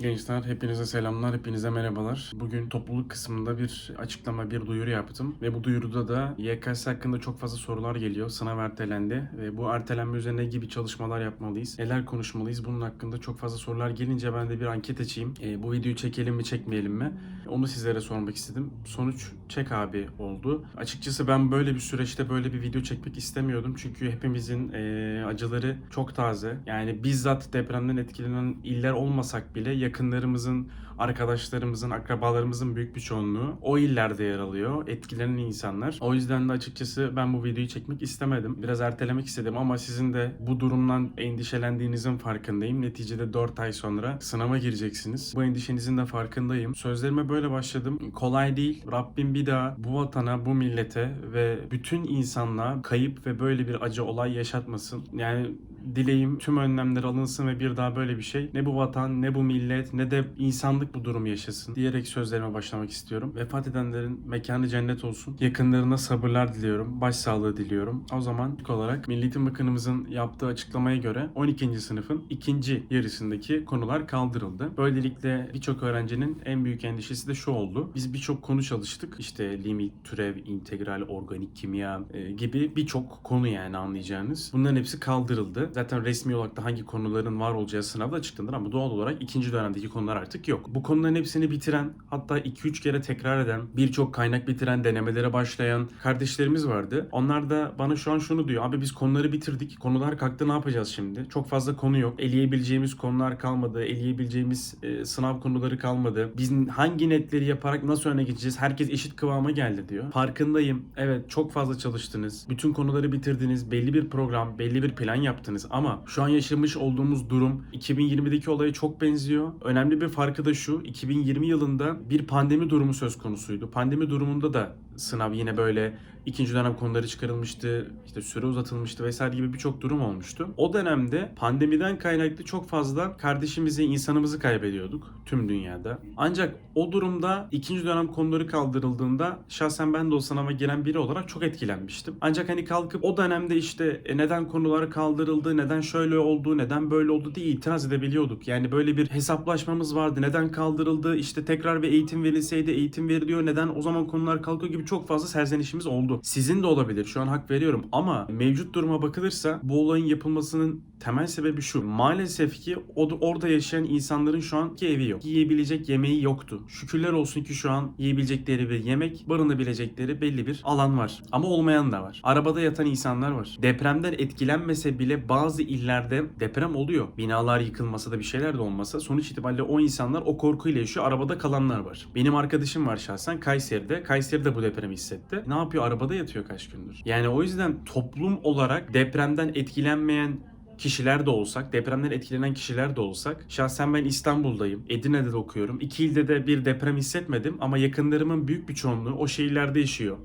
Gençler hepinize selamlar, hepinize merhabalar. Bugün topluluk kısmında bir açıklama, bir duyuru yaptım. Ve bu duyuruda da YKS hakkında çok fazla sorular geliyor. Sınav ertelendi ve bu ertelenme üzerine ne gibi çalışmalar yapmalıyız, neler konuşmalıyız bunun hakkında çok fazla sorular gelince ben de bir anket açayım. E, bu videoyu çekelim mi çekmeyelim mi? Onu sizlere sormak istedim. Sonuç çek abi oldu. Açıkçası ben böyle bir süreçte böyle bir video çekmek istemiyordum. Çünkü hepimizin e, acıları çok taze. Yani bizzat depremden etkilenen iller olmasak bile yakınlarımızın, arkadaşlarımızın, akrabalarımızın büyük bir çoğunluğu o illerde yer alıyor. Etkilenen insanlar. O yüzden de açıkçası ben bu videoyu çekmek istemedim. Biraz ertelemek istedim ama sizin de bu durumdan endişelendiğinizin farkındayım. Neticede 4 ay sonra sınava gireceksiniz. Bu endişenizin de farkındayım. Sözlerime böyle başladım. Kolay değil. Rabbim bir daha bu vatana, bu millete ve bütün insanlığa kayıp ve böyle bir acı olay yaşatmasın. Yani dileğim tüm önlemler alınsın ve bir daha böyle bir şey ne bu vatan ne bu millet ne de insanlık bu durumu yaşasın diyerek sözlerime başlamak istiyorum. Vefat edenlerin mekanı cennet olsun. Yakınlarına sabırlar diliyorum. Başsağlığı diliyorum. O zaman ilk olarak Milli Eğitim Bakanımızın yaptığı açıklamaya göre 12. sınıfın ikinci yarısındaki konular kaldırıldı. Böylelikle birçok öğrencinin en büyük endişesi de şu oldu. Biz birçok konu çalıştık. İşte limit, türev, integral, organik kimya e, gibi birçok konu yani anlayacağınız. Bunların hepsi kaldırıldı. Zaten resmi olarak da hangi konuların var olacağı sınavda açıklanır ama doğal olarak ikinci dönemdeki konular artık yok. Bu konuların hepsini bitiren hatta 2-3 kere tekrar eden birçok kaynak bitiren denemelere başlayan kardeşlerimiz vardı. Onlar da bana şu an şunu diyor. Abi biz konuları bitirdik. Konular kalktı ne yapacağız şimdi? Çok fazla konu yok. Eleyebileceğimiz konular kalmadı. Eleyebileceğimiz e, sınav konuları kalmadı. Biz hangi netleri yaparak nasıl öne geçeceğiz? Herkes eşit kıvama geldi diyor. Farkındayım. Evet çok fazla çalıştınız. Bütün konuları bitirdiniz. Belli bir program, belli bir plan yaptınız ama şu an yaşamış olduğumuz durum 2020'deki olaya çok benziyor. Önemli bir farkı da şu. 2020 yılında bir pandemi durumu söz konusuydu. Pandemi durumunda da sınav yine böyle ikinci dönem konuları çıkarılmıştı, işte süre uzatılmıştı vesaire gibi birçok durum olmuştu. O dönemde pandemiden kaynaklı çok fazla kardeşimizi, insanımızı kaybediyorduk tüm dünyada. Ancak o durumda ikinci dönem konuları kaldırıldığında şahsen ben de o sınava giren biri olarak çok etkilenmiştim. Ancak hani kalkıp o dönemde işte e, neden konular kaldırıldı, neden şöyle oldu, neden böyle oldu diye itiraz edebiliyorduk. Yani böyle bir hesaplaşmamız vardı. Neden kaldırıldı, işte tekrar bir eğitim verilseydi eğitim veriliyor, neden o zaman konular kalkıyor gibi çok fazla serzenişimiz oldu. Sizin de olabilir. Şu an hak veriyorum ama mevcut duruma bakılırsa bu olayın yapılmasının temel sebebi şu. Maalesef ki orada yaşayan insanların şu anki evi yok. Yiyebilecek yemeği yoktu. Şükürler olsun ki şu an yiyebilecekleri bir yemek, barınabilecekleri belli bir alan var. Ama olmayan da var. Arabada yatan insanlar var. Depremden etkilenmese bile bazı illerde deprem oluyor. Binalar yıkılmasa da bir şeyler de olmasa sonuç itibariyle o insanlar o korkuyla yaşıyor. Arabada kalanlar var. Benim arkadaşım var şahsen Kayseri'de. Kayseri'de bu depremi hissetti. Ne yapıyor? Arabada yatıyor kaç gündür. Yani o yüzden toplum olarak depremden etkilenmeyen kişiler de olsak, depremden etkilenen kişiler de olsak, şahsen ben İstanbul'dayım, Edirne'de de okuyorum. İki ilde de bir deprem hissetmedim ama yakınlarımın büyük bir çoğunluğu o şehirlerde yaşıyor.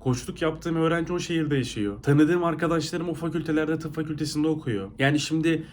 Koçluk yaptığım öğrenci o şehirde yaşıyor. Tanıdığım arkadaşlarım o fakültelerde tıp fakültesinde okuyor. Yani şimdi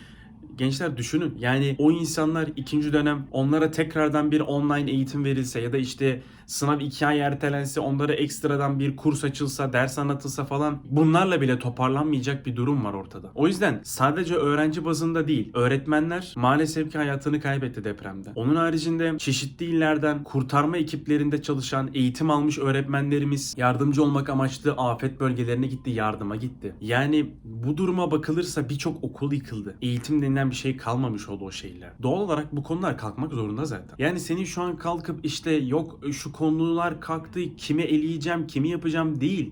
gençler düşünün. Yani o insanlar ikinci dönem onlara tekrardan bir online eğitim verilse ya da işte sınav iki ay ertelense onlara ekstradan bir kurs açılsa, ders anlatılsa falan bunlarla bile toparlanmayacak bir durum var ortada. O yüzden sadece öğrenci bazında değil, öğretmenler maalesef ki hayatını kaybetti depremde. Onun haricinde çeşitli illerden kurtarma ekiplerinde çalışan, eğitim almış öğretmenlerimiz yardımcı olmak amaçlı afet bölgelerine gitti, yardıma gitti. Yani bu duruma bakılırsa birçok okul yıkıldı. Eğitim denilen bir şey kalmamış oldu o şehirler. Doğal olarak bu konular kalkmak zorunda zaten. Yani senin şu an kalkıp işte yok şu konular kalktı, kime eleyeceğim, kimi yapacağım değil.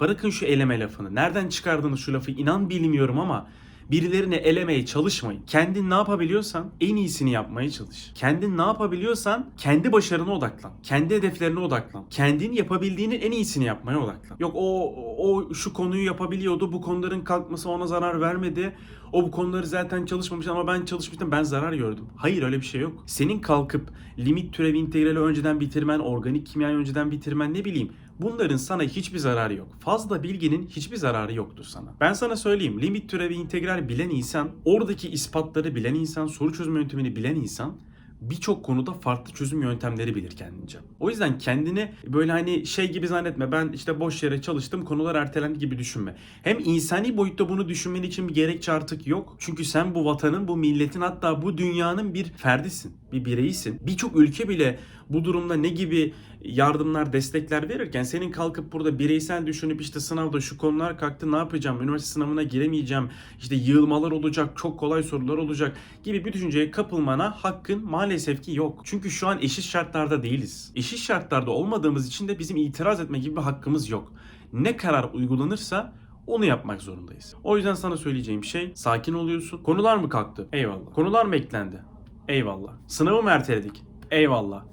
Bırakın şu eleme lafını. Nereden çıkardınız şu lafı inan bilmiyorum ama birilerini elemeye çalışmayın. Kendin ne yapabiliyorsan en iyisini yapmaya çalış. Kendin ne yapabiliyorsan kendi başarına odaklan. Kendi hedeflerine odaklan. Kendin yapabildiğinin en iyisini yapmaya odaklan. Yok o o şu konuyu yapabiliyordu. Bu konuların kalkması ona zarar vermedi. O bu konuları zaten çalışmamış ama ben çalışmıştım ben zarar gördüm. Hayır öyle bir şey yok. Senin kalkıp limit türevi integrali önceden bitirmen, organik kimyayı önceden bitirmen ne bileyim Bunların sana hiçbir zararı yok. Fazla bilginin hiçbir zararı yoktur sana. Ben sana söyleyeyim. Limit türevi integral bilen insan, oradaki ispatları bilen insan, soru çözme yöntemini bilen insan birçok konuda farklı çözüm yöntemleri bilir kendince. O yüzden kendini böyle hani şey gibi zannetme. Ben işte boş yere çalıştım konular ertelendi gibi düşünme. Hem insani boyutta bunu düşünmen için bir gerekçe artık yok. Çünkü sen bu vatanın, bu milletin hatta bu dünyanın bir ferdisin. Bir bir bireysin. Birçok ülke bile bu durumda ne gibi yardımlar, destekler verirken senin kalkıp burada bireysel düşünüp işte sınavda şu konular kalktı ne yapacağım, üniversite sınavına giremeyeceğim, işte yığılmalar olacak, çok kolay sorular olacak gibi bir düşünceye kapılmana hakkın maalesef ki yok. Çünkü şu an eşit şartlarda değiliz. Eşit şartlarda olmadığımız için de bizim itiraz etme gibi bir hakkımız yok. Ne karar uygulanırsa onu yapmak zorundayız. O yüzden sana söyleyeceğim şey sakin oluyorsun. Konular mı kalktı? Eyvallah. Konular mı eklendi? Eyvallah. Sınavı mı erteledik? Eyvallah.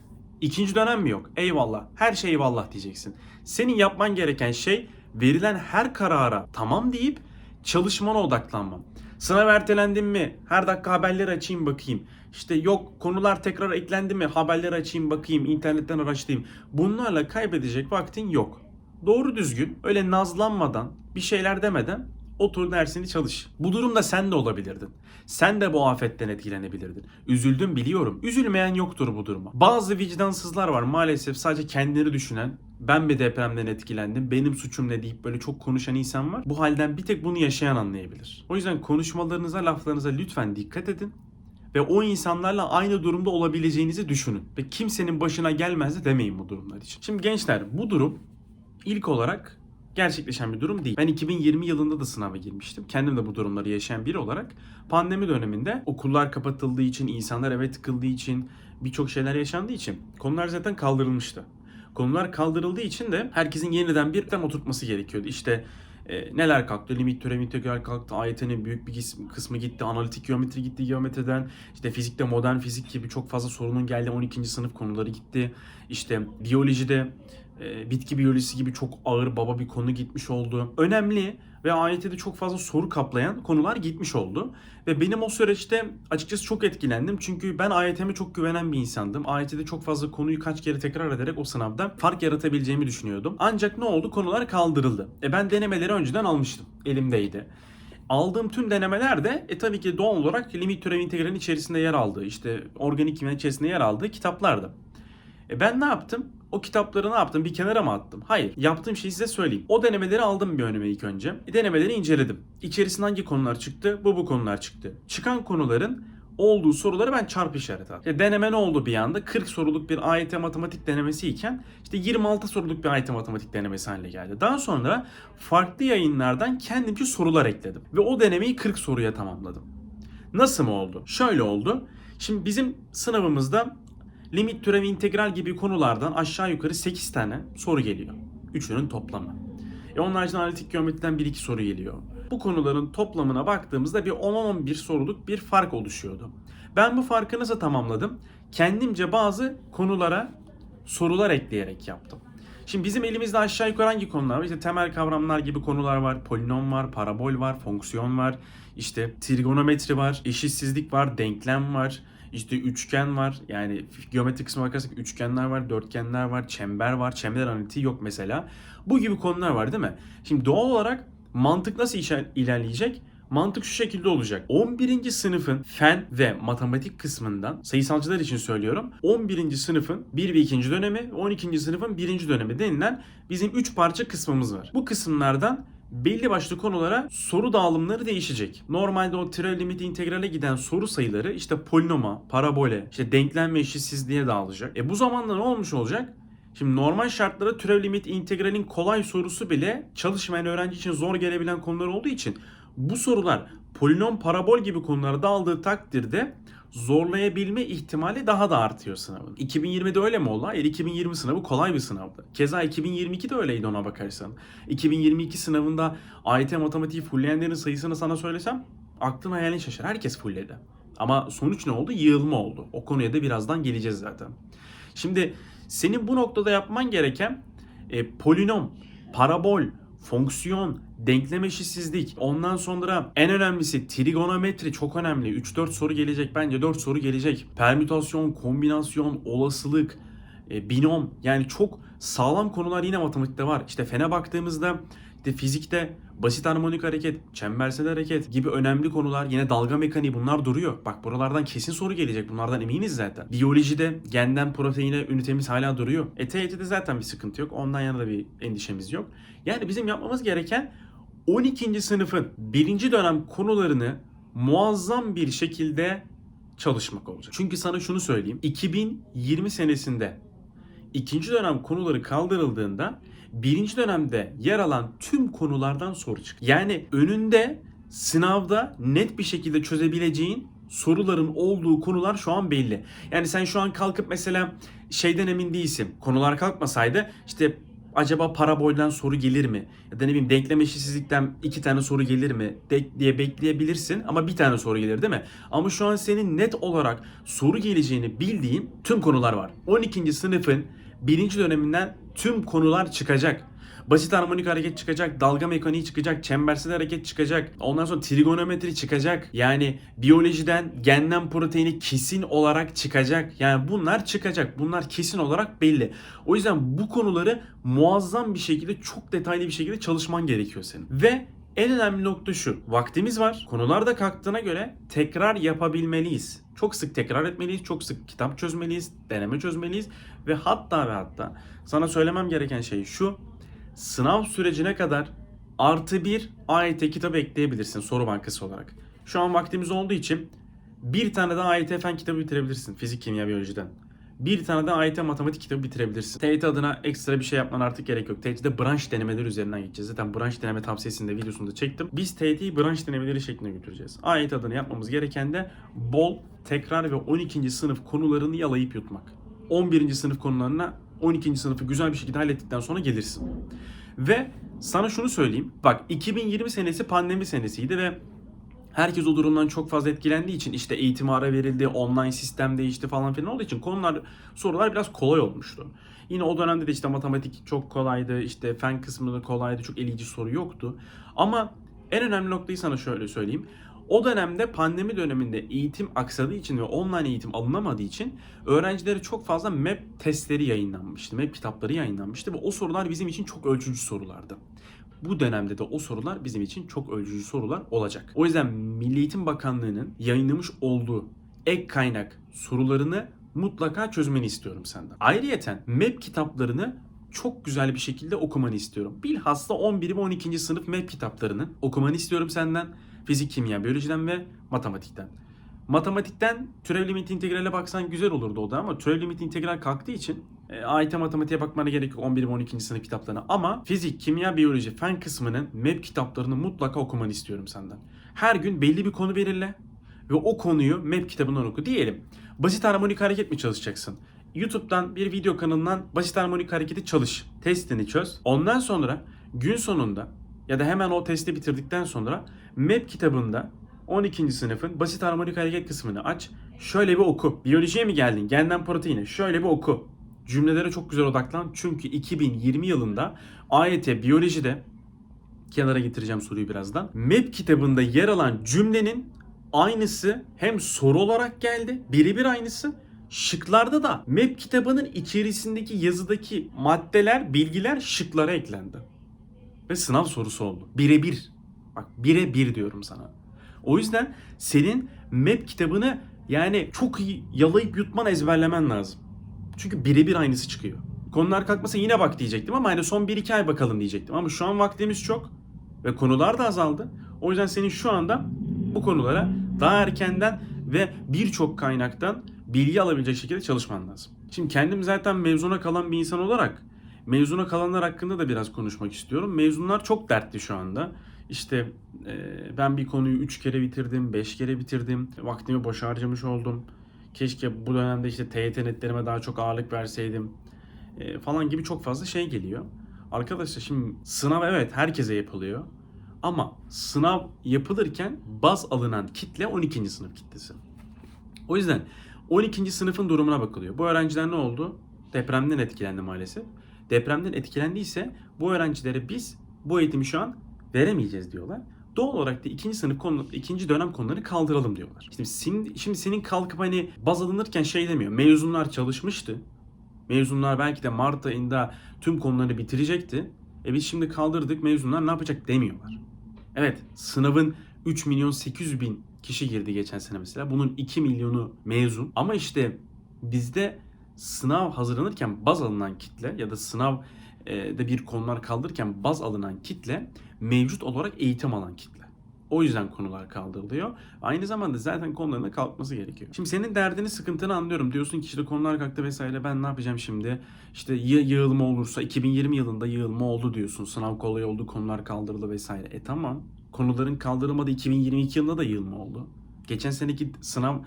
İkinci dönem mi yok? Eyvallah. Her şey eyvallah diyeceksin. Senin yapman gereken şey verilen her karara tamam deyip çalışmana odaklanman. Sınav ertelendin mi? Her dakika haberleri açayım bakayım. İşte yok konular tekrar eklendi mi? Haberleri açayım bakayım, internetten araştırayım. Bunlarla kaybedecek vaktin yok. Doğru düzgün, öyle nazlanmadan, bir şeyler demeden otur dersini çalış. Bu durumda sen de olabilirdin. Sen de bu afetten etkilenebilirdin. Üzüldüm biliyorum. Üzülmeyen yoktur bu duruma. Bazı vicdansızlar var maalesef sadece kendileri düşünen, ben bir depremden etkilendim, benim suçum ne deyip böyle çok konuşan insan var. Bu halden bir tek bunu yaşayan anlayabilir. O yüzden konuşmalarınıza, laflarınıza lütfen dikkat edin ve o insanlarla aynı durumda olabileceğinizi düşünün. Ve kimsenin başına gelmez de demeyin bu durumlar için. Şimdi gençler bu durum ilk olarak gerçekleşen bir durum değil. Ben 2020 yılında da sınava girmiştim. Kendim de bu durumları yaşayan biri olarak pandemi döneminde okullar kapatıldığı için, insanlar eve tıkıldığı için, birçok şeyler yaşandığı için konular zaten kaldırılmıştı. Konular kaldırıldığı için de herkesin yeniden bir tam oturtması gerekiyordu. İşte e, neler kalktı? Limit türev integral kalktı. AYT'nin büyük bir kısmı gitti. Analitik geometri gitti geometriden. İşte fizikte modern fizik gibi çok fazla sorunun geldi. 12. sınıf konuları gitti. İşte biyolojide e, bitki biyolojisi gibi çok ağır baba bir konu gitmiş oldu. Önemli ve AYT'de çok fazla soru kaplayan konular gitmiş oldu. Ve benim o süreçte açıkçası çok etkilendim. Çünkü ben AYT'me çok güvenen bir insandım. AYT'de çok fazla konuyu kaç kere tekrar ederek o sınavda fark yaratabileceğimi düşünüyordum. Ancak ne oldu? Konular kaldırıldı. E ben denemeleri önceden almıştım. Elimdeydi. Aldığım tüm denemeler de e, tabii ki doğal olarak limit türev integralin içerisinde yer aldığı, işte organik kimya içerisinde yer aldığı kitaplardı. E ben ne yaptım? O kitapları ne yaptım? Bir kenara mı attım? Hayır. Yaptığım şeyi size söyleyeyim. O denemeleri aldım bir önüme ilk önce. E, denemeleri inceledim. İçerisinden hangi konular çıktı? Bu bu konular çıktı. Çıkan konuların olduğu soruları ben çarpı işaret attım. E, deneme ne oldu bir anda? 40 soruluk bir AYT matematik denemesi iken işte 26 soruluk bir AYT matematik denemesi haline geldi. Daha sonra farklı yayınlardan kendimce sorular ekledim. Ve o denemeyi 40 soruya tamamladım. Nasıl mı oldu? Şöyle oldu. Şimdi bizim sınavımızda limit türev integral gibi konulardan aşağı yukarı 8 tane soru geliyor. Üçünün toplamı. E onun haricinde analitik geometriden 1-2 soru geliyor. Bu konuların toplamına baktığımızda bir 10-11 soruluk bir fark oluşuyordu. Ben bu farkı nasıl tamamladım? Kendimce bazı konulara sorular ekleyerek yaptım. Şimdi bizim elimizde aşağı yukarı hangi konular var? İşte temel kavramlar gibi konular var. Polinom var, parabol var, fonksiyon var. İşte trigonometri var, eşitsizlik var, denklem var. İşte üçgen var. Yani geometri kısmına bakarsak üçgenler var, dörtgenler var, çember var. Çember analitiği yok mesela. Bu gibi konular var değil mi? Şimdi doğal olarak mantık nasıl ilerleyecek? Mantık şu şekilde olacak. 11. sınıfın fen ve matematik kısmından sayısalcılar için söylüyorum. 11. sınıfın 1 ve 2. dönemi, 12. sınıfın 1. dönemi denilen bizim 3 parça kısmımız var. Bu kısımlardan belli başlı konulara soru dağılımları değişecek. Normalde o türev limit integrale giden soru sayıları işte polinoma, parabole, işte denklem ve eşitsizliğe dağılacak. E bu zamanla ne olmuş olacak? Şimdi normal şartlarda türev limit integralin kolay sorusu bile çalışmayan öğrenci için zor gelebilen konular olduğu için bu sorular polinom, parabol gibi konulara dağıldığı takdirde zorlayabilme ihtimali daha da artıyor sınavın. 2020'de öyle mi oldu? Hayır 2020 sınavı kolay bir sınavdı. Keza 2022'de öyleydi ona bakarsan. 2022 sınavında AYT matematiği fullleyenlerin sayısını sana söylesem aklın hayalin şaşar. Herkes fullledi. Ama sonuç ne oldu? Yığılma oldu. O konuya da birazdan geleceğiz zaten. Şimdi senin bu noktada yapman gereken e, polinom, parabol, fonksiyon, denklem eşitsizlik, ondan sonra en önemlisi trigonometri çok önemli. 3-4 soru gelecek bence 4 soru gelecek. Permütasyon, kombinasyon, olasılık, e, binom yani çok sağlam konular yine matematikte var. İşte fene baktığımızda işte fizikte basit harmonik hareket, çembersel hareket gibi önemli konular yine dalga mekaniği bunlar duruyor. Bak buralardan kesin soru gelecek bunlardan eminiz zaten. Biyolojide genden proteine ünitemiz hala duruyor. E TYT'de zaten bir sıkıntı yok. Ondan yana da bir endişemiz yok. Yani bizim yapmamız gereken 12. sınıfın birinci dönem konularını muazzam bir şekilde çalışmak olacak. Çünkü sana şunu söyleyeyim. 2020 senesinde ikinci dönem konuları kaldırıldığında birinci dönemde yer alan tüm konulardan soru çık. Yani önünde sınavda net bir şekilde çözebileceğin soruların olduğu konular şu an belli. Yani sen şu an kalkıp mesela şeyden emin değilsin. Konular kalkmasaydı işte acaba parabolden soru gelir mi? Ya da ne bileyim denklem eşitsizlikten iki tane soru gelir mi? De- diye bekleyebilirsin ama bir tane soru gelir değil mi? Ama şu an senin net olarak soru geleceğini bildiğin tüm konular var. 12. sınıfın birinci döneminden tüm konular çıkacak. Basit harmonik hareket çıkacak, dalga mekaniği çıkacak, çembersel hareket çıkacak. Ondan sonra trigonometri çıkacak. Yani biyolojiden genden proteini kesin olarak çıkacak. Yani bunlar çıkacak. Bunlar kesin olarak belli. O yüzden bu konuları muazzam bir şekilde çok detaylı bir şekilde çalışman gerekiyor senin. Ve en önemli nokta şu. Vaktimiz var. Konular da kalktığına göre tekrar yapabilmeliyiz. Çok sık tekrar etmeliyiz. Çok sık kitap çözmeliyiz. Deneme çözmeliyiz. Ve hatta ve hatta sana söylemem gereken şey şu. Sınav sürecine kadar artı bir AYT kitabı ekleyebilirsin soru bankası olarak. Şu an vaktimiz olduğu için bir tane daha AYT fen kitabı bitirebilirsin. Fizik, kimya, biyolojiden. Bir tane de AYT matematik kitabı bitirebilirsin. TYT adına ekstra bir şey yapman artık gerek yok. TYT'de branş denemeleri üzerinden gideceğiz. Zaten branş deneme tavsiyesinde videosunu da çektim. Biz TYT'yi branş denemeleri şeklinde götüreceğiz. AYT adına yapmamız gereken de bol, tekrar ve 12. sınıf konularını yalayıp yutmak. 11. sınıf konularına 12. sınıfı güzel bir şekilde hallettikten sonra gelirsin. Ve sana şunu söyleyeyim. Bak 2020 senesi pandemi senesiydi ve Herkes o durumdan çok fazla etkilendiği için işte eğitim ara verildi, online sistem değişti falan filan olduğu için konular, sorular biraz kolay olmuştu. Yine o dönemde de işte matematik çok kolaydı, işte fen kısmı da kolaydı, çok elici soru yoktu. Ama en önemli noktayı sana şöyle söyleyeyim. O dönemde pandemi döneminde eğitim aksadığı için ve online eğitim alınamadığı için öğrencilere çok fazla MEP testleri yayınlanmıştı. MEP kitapları yayınlanmıştı ve o sorular bizim için çok ölçücü sorulardı bu dönemde de o sorular bizim için çok ölçücü sorular olacak. O yüzden Milli Eğitim Bakanlığı'nın yayınlamış olduğu ek kaynak sorularını mutlaka çözmeni istiyorum senden. Ayrıyeten MEP kitaplarını çok güzel bir şekilde okumanı istiyorum. Bilhassa 11 ve 12. sınıf MEP kitaplarını okumanı istiyorum senden. Fizik, kimya, biyolojiden ve matematikten. Matematikten türev limit integrale baksan güzel olurdu o da ama türev limit integral kalktığı için e, AYT matematiğe bakmana gerek yok 11 ve 12. sınıf kitaplarına. Ama fizik, kimya, biyoloji, fen kısmının MEP kitaplarını mutlaka okumanı istiyorum senden. Her gün belli bir konu belirle ve o konuyu MEP kitabından oku. Diyelim basit harmonik hareket mi çalışacaksın? YouTube'dan bir video kanalından basit harmonik hareketi çalış. Testini çöz. Ondan sonra gün sonunda ya da hemen o testi bitirdikten sonra MEP kitabında 12. sınıfın basit harmonik hareket kısmını aç. Şöyle bir oku. Biyolojiye mi geldin? Genden proteine. Şöyle bir oku. Cümlelere çok güzel odaklan. Çünkü 2020 yılında AYT biyolojide kenara getireceğim soruyu birazdan. MEP kitabında yer alan cümlenin aynısı hem soru olarak geldi. Birebir aynısı. Şıklarda da MEP kitabının içerisindeki yazıdaki maddeler, bilgiler şıklara eklendi. Ve sınav sorusu oldu. Birebir. Bak birebir diyorum sana. O yüzden senin MEP kitabını yani çok iyi yalayıp yutman ezberlemen lazım. Çünkü birebir aynısı çıkıyor. Konular kalkmasa yine bak diyecektim ama hani son 1-2 ay bakalım diyecektim. Ama şu an vaktimiz çok ve konular da azaldı. O yüzden senin şu anda bu konulara daha erkenden ve birçok kaynaktan bilgi alabilecek şekilde çalışman lazım. Şimdi kendim zaten mezuna kalan bir insan olarak mezuna kalanlar hakkında da biraz konuşmak istiyorum. Mezunlar çok dertli şu anda. İşte e, ben bir konuyu 3 kere bitirdim, 5 kere bitirdim. Vaktimi boş harcamış oldum. Keşke bu dönemde işte TYT netlerime daha çok ağırlık verseydim. E, falan gibi çok fazla şey geliyor. Arkadaşlar şimdi sınav evet herkese yapılıyor. Ama sınav yapılırken baz alınan kitle 12. sınıf kitlesi. O yüzden 12. sınıfın durumuna bakılıyor. Bu öğrenciler ne oldu? Depremden etkilendi maalesef. Depremden etkilendiyse bu öğrencilere biz bu eğitimi şu an veremeyeceğiz diyorlar. Doğal olarak da ikinci sınıf konu, ikinci dönem konuları kaldıralım diyorlar. Şimdi, şimdi, şimdi senin kalkıp hani baz alınırken şey demiyor. Mezunlar çalışmıştı. Mezunlar belki de Mart ayında tüm konuları bitirecekti. E biz şimdi kaldırdık mezunlar ne yapacak demiyorlar. Evet sınavın 3 milyon 800 bin kişi girdi geçen sene mesela. Bunun 2 milyonu mezun. Ama işte bizde sınav hazırlanırken baz alınan kitle ya da sınav de bir konular kaldırırken baz alınan kitle mevcut olarak eğitim alan kitle. O yüzden konular kaldırılıyor. Aynı zamanda zaten konuların da kalkması gerekiyor. Şimdi senin derdini, sıkıntını anlıyorum. Diyorsun ki işte konular kalktı vesaire ben ne yapacağım şimdi? İşte ya yığılma olursa 2020 yılında yığılma oldu diyorsun. Sınav kolay oldu, konular kaldırıldı vesaire. E tamam. Konuların kaldırılmadı 2022 yılında da yığılma oldu. Geçen seneki sınav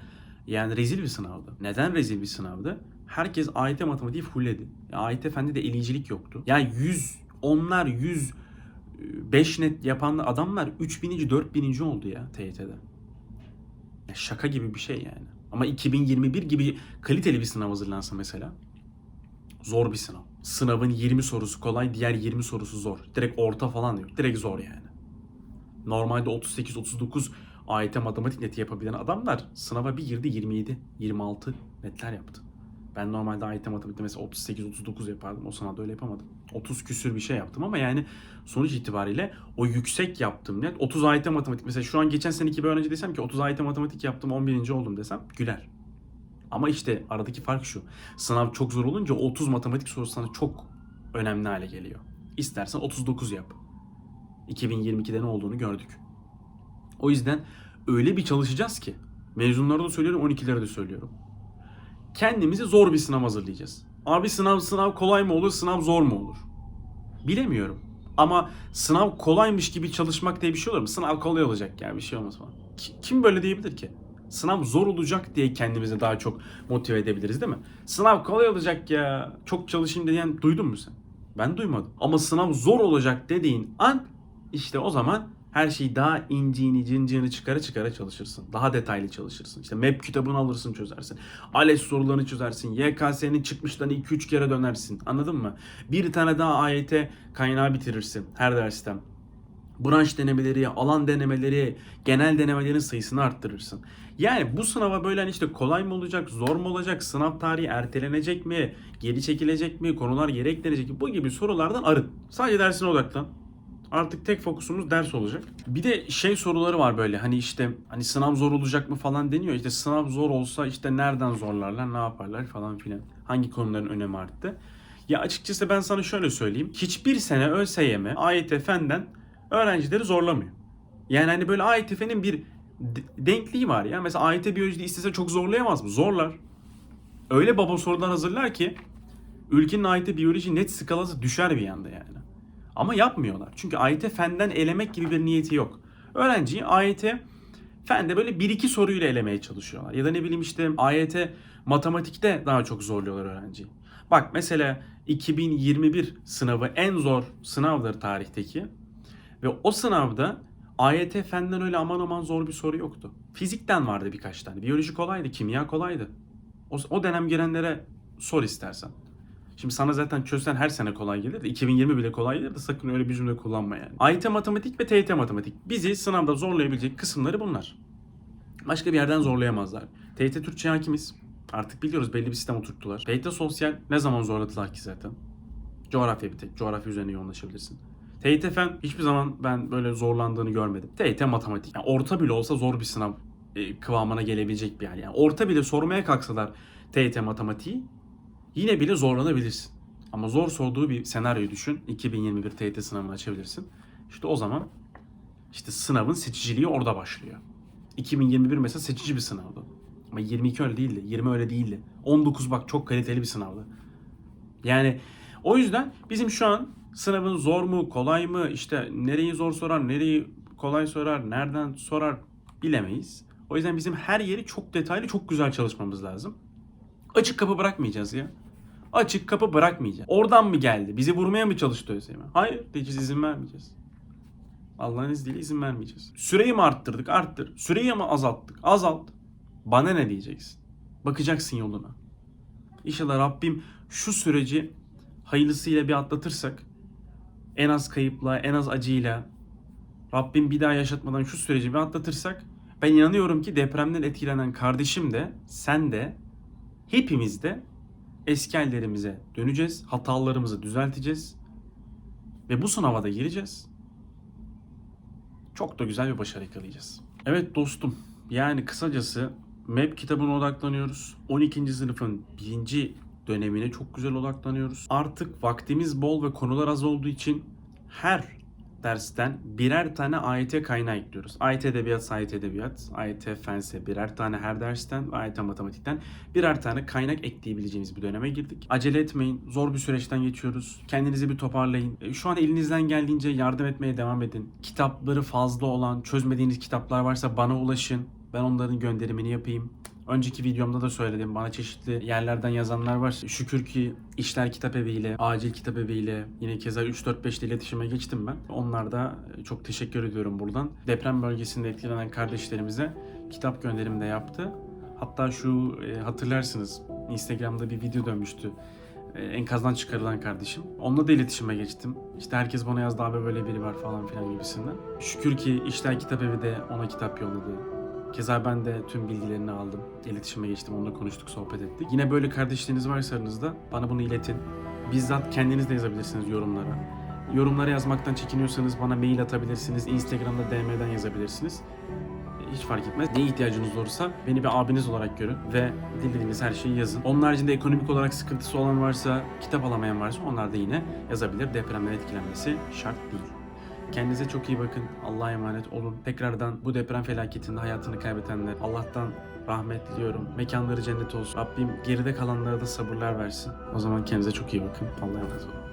yani rezil bir sınavdı. Neden rezil bir sınavdı? Herkes AYT matematiği fullledi. Ya AYT fende de eleyicilik yoktu. Ya 100, onlar 100 5 net yapan adamlar 3000. 4000. oldu ya TYT'de. Ya şaka gibi bir şey yani. Ama 2021 gibi kaliteli bir sınav hazırlansa mesela zor bir sınav. Sınavın 20 sorusu kolay, diğer 20 sorusu zor. Direkt orta falan yok. Direkt zor yani. Normalde 38-39 AYT matematik neti yapabilen adamlar sınava bir girdi 27, 26 netler yaptı. Ben normalde AYT matematikte mesela 38-39 yapardım. O sınavda öyle yapamadım. 30 küsür bir şey yaptım ama yani sonuç itibariyle o yüksek yaptım net. 30 AYT matematik mesela şu an geçen seneki bir öğrenci desem ki 30 AYT matematik yaptım 11. oldum desem güler. Ama işte aradaki fark şu. Sınav çok zor olunca 30 matematik sorusu sana çok önemli hale geliyor. İstersen 39 yap. 2022'de ne olduğunu gördük. O yüzden öyle bir çalışacağız ki mezunlara da söylüyorum 12'lere de söylüyorum. Kendimizi zor bir sınav hazırlayacağız. Abi sınav sınav kolay mı olur, sınav zor mu olur? Bilemiyorum. Ama sınav kolaymış gibi çalışmak diye bir şey olur mu? Sınav kolay olacak yani bir şey olmaz falan. Ki- Kim böyle diyebilir ki? Sınav zor olacak diye kendimizi daha çok motive edebiliriz değil mi? Sınav kolay olacak ya, çok çalışayım diyen duydun mu sen? Ben duymadım. Ama sınav zor olacak dediğin an işte o zaman her şeyi daha inciğini cinciğini çıkara çıkara çalışırsın. Daha detaylı çalışırsın. İşte map kitabını alırsın çözersin. ALES sorularını çözersin. YKS'nin çıkmışlarını 2-3 kere dönersin. Anladın mı? Bir tane daha AYT kaynağı bitirirsin her dersten. Branş denemeleri, alan denemeleri, genel denemelerin sayısını arttırırsın. Yani bu sınava böyle hani işte kolay mı olacak, zor mu olacak, sınav tarihi ertelenecek mi, geri çekilecek mi, konular yere eklenecek mi bu gibi sorulardan arın. Sadece dersine odaklan. Artık tek fokusumuz ders olacak. Bir de şey soruları var böyle hani işte hani sınav zor olacak mı falan deniyor. İşte sınav zor olsa işte nereden zorlarlar, ne yaparlar falan filan. Hangi konuların önemi arttı. Ya açıkçası ben sana şöyle söyleyeyim. Hiçbir sene ÖSYM AYT Fen'den öğrencileri zorlamıyor. Yani hani böyle AYT Fen'in bir de- denkliği var ya. Mesela AYT biyolojide istese çok zorlayamaz mı? Zorlar. Öyle baba sorular hazırlar ki ülkenin AYT biyoloji net skalası düşer bir anda yani. Ama yapmıyorlar. Çünkü AYT fenden elemek gibi bir niyeti yok. Öğrenciyi AYT fende böyle bir iki soruyla elemeye çalışıyorlar. Ya da ne bileyim işte AYT matematikte daha çok zorluyorlar öğrenciyi. Bak mesela 2021 sınavı en zor sınavdır tarihteki. Ve o sınavda AYT fenden öyle aman aman zor bir soru yoktu. Fizikten vardı birkaç tane. Biyoloji kolaydı, kimya kolaydı. O, o dönem girenlere sor istersen. Şimdi sana zaten çözsen her sene kolay gelir de 2020 bile kolay gelir de sakın öyle bir cümle kullanma yani. AYT matematik ve TYT matematik. Bizi sınavda zorlayabilecek kısımları bunlar. Başka bir yerden zorlayamazlar. TYT Türkçe hakimiz. Artık biliyoruz belli bir sistem oturttular. TYT sosyal ne zaman zorladılar ki zaten? Coğrafya bir tek. Coğrafya üzerine yoğunlaşabilirsin. TYT fen hiçbir zaman ben böyle zorlandığını görmedim. TYT matematik. Yani orta bile olsa zor bir sınav e, kıvamına gelebilecek bir yer. Yani orta bile sormaya kalksalar TYT matematiği yine bile zorlanabilirsin. Ama zor sorduğu bir senaryo düşün. 2021 TYT sınavını açabilirsin. İşte o zaman işte sınavın seçiciliği orada başlıyor. 2021 mesela seçici bir sınavdı. Ama 22 öyle değildi. 20 öyle değildi. 19 bak çok kaliteli bir sınavdı. Yani o yüzden bizim şu an sınavın zor mu, kolay mı, işte nereyi zor sorar, nereyi kolay sorar, nereden sorar bilemeyiz. O yüzden bizim her yeri çok detaylı, çok güzel çalışmamız lazım. Açık kapı bırakmayacağız ya. Açık kapı bırakmayacağız. Oradan mı geldi? Bizi vurmaya mı çalıştı ÖSYM? Hayır diyeceğiz izin vermeyeceğiz. Allah'ın izniyle izin vermeyeceğiz. Süreyi mi arttırdık? Arttır. Süreyi mi azalttık? Azalt. Bana ne diyeceksin? Bakacaksın yoluna. İnşallah Rabbim şu süreci hayırlısıyla bir atlatırsak en az kayıpla, en az acıyla Rabbim bir daha yaşatmadan şu süreci bir atlatırsak ben inanıyorum ki depremden etkilenen kardeşim de sen de hepimiz de eski hallerimize döneceğiz. Hatalarımızı düzelteceğiz. Ve bu sınava da gireceğiz. Çok da güzel bir başarı yakalayacağız. Evet dostum. Yani kısacası MEP kitabına odaklanıyoruz. 12. sınıfın birinci dönemine çok güzel odaklanıyoruz. Artık vaktimiz bol ve konular az olduğu için her dersten birer tane AYT kaynağı ekliyoruz. AYT Edebiyat, AYT Edebiyat, AYT Fense birer tane her dersten ve AYT Matematikten birer tane kaynak ekleyebileceğimiz bir döneme girdik. Acele etmeyin. Zor bir süreçten geçiyoruz. Kendinizi bir toparlayın. E, Şu an elinizden geldiğince yardım etmeye devam edin. Kitapları fazla olan, çözmediğiniz kitaplar varsa bana ulaşın. Ben onların gönderimini yapayım. Önceki videomda da söyledim. Bana çeşitli yerlerden yazanlar var. Şükür ki İşler Kitap Evi ile, Acil Kitap Evi ile yine keza 3-4-5 ile iletişime geçtim ben. Onlar da çok teşekkür ediyorum buradan. Deprem bölgesinde etkilenen kardeşlerimize kitap gönderimi de yaptı. Hatta şu e, hatırlarsınız Instagram'da bir video dönmüştü. E, enkazdan çıkarılan kardeşim. Onunla da iletişime geçtim. İşte herkes bana yazdı abi böyle biri var falan filan gibisinden. Şükür ki İşler Kitap Evi de ona kitap yolladı. Keza ben de tüm bilgilerini aldım. İletişime geçtim, onunla konuştuk, sohbet ettik. Yine böyle kardeşleriniz varsa aranızda bana bunu iletin. Bizzat kendiniz de yazabilirsiniz yorumlara. Yorumlara yazmaktan çekiniyorsanız bana mail atabilirsiniz. Instagram'da DM'den yazabilirsiniz. Hiç fark etmez. Ne ihtiyacınız olursa beni bir abiniz olarak görün ve dilediğiniz her şeyi yazın. Onun haricinde ekonomik olarak sıkıntısı olan varsa, kitap alamayan varsa onlar da yine yazabilir. Depremden etkilenmesi şart değil. Kendinize çok iyi bakın. Allah'a emanet olun. Tekrardan bu deprem felaketinde hayatını kaybedenler Allah'tan rahmet diliyorum. Mekanları cennet olsun. Rabbim geride kalanlara da sabırlar versin. O zaman kendinize çok iyi bakın. Allah'a emanet olun.